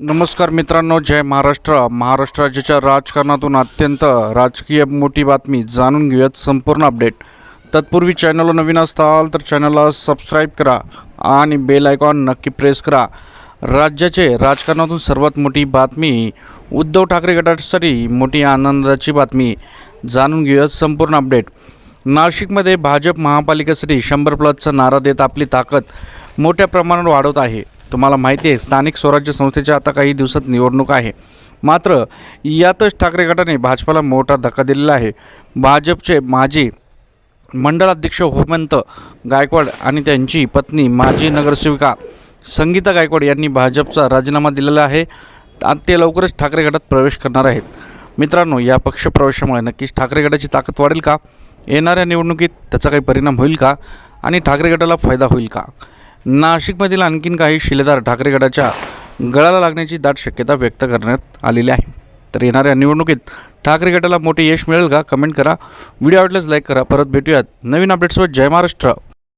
नमस्कार मित्रांनो जय महाराष्ट्र. महाराष्ट्र राज्याच्या राजकारणातून अत्यंत राजकीय मोठी बातमी जाणून घेऊयात संपूर्ण अपडेट तत्पूर्वी चॅनलला नवीन असताल तर चॅनलला सबस्क्राईब करा आणि बेल आयकॉन नक्की प्रेस करा. राज्याचे राजकारणातून सर्वात मोठी बातमी उद्धव ठाकरे गटासाठी मोठी आनंदाची बातमी जाणून घेऊयात संपूर्ण अपडेट नाशिकमध्ये भाजप महापालिकेसाठी शंभर प्लसचा नारा देत आपली ताकद मोठ्या प्रमाणात वाढवत आहे. तुम्हाला माहिती आहे स्थानिक स्वराज्य संस्थेच्या आता काही दिवसात निवडणूक आहे. मात्र यातच ठाकरे गटाने भाजपाला मोठा धक्का दिलेला आहे. भाजपचे माजी मंडळाध्यक्ष होमंत गायकवाड आणि त्यांची पत्नी माजी नगरसेविका संगीता गायकवाड यांनी भाजपचा राजीनामा दिलेला आहे. ते लवकरच ठाकरे गटात प्रवेश करणार आहेत. मित्रांनो या पक्षप्रवेशामुळे नक्कीच ठाकरे गटाची ताकद वाढेल का? येणाऱ्या निवडणुकीत त्याचा काही परिणाम होईल का? आणि ठाकरे गटाला फायदा होईल का? नाशिकमधील आणखीन काही शिलेदार ठाकरे गटाच्या गळाला लागण्याची दाट शक्यता व्यक्त करण्यात आलेली आहे. तर येणाऱ्या निवडणुकीत ठाकरे गटाला मोठे यश मिळेल का? कमेंट करा. व्हिडिओ आवडल्यास लाईक करा. परत भेटूयात. नवीन अपडेट्सवर जय महाराष्ट्र.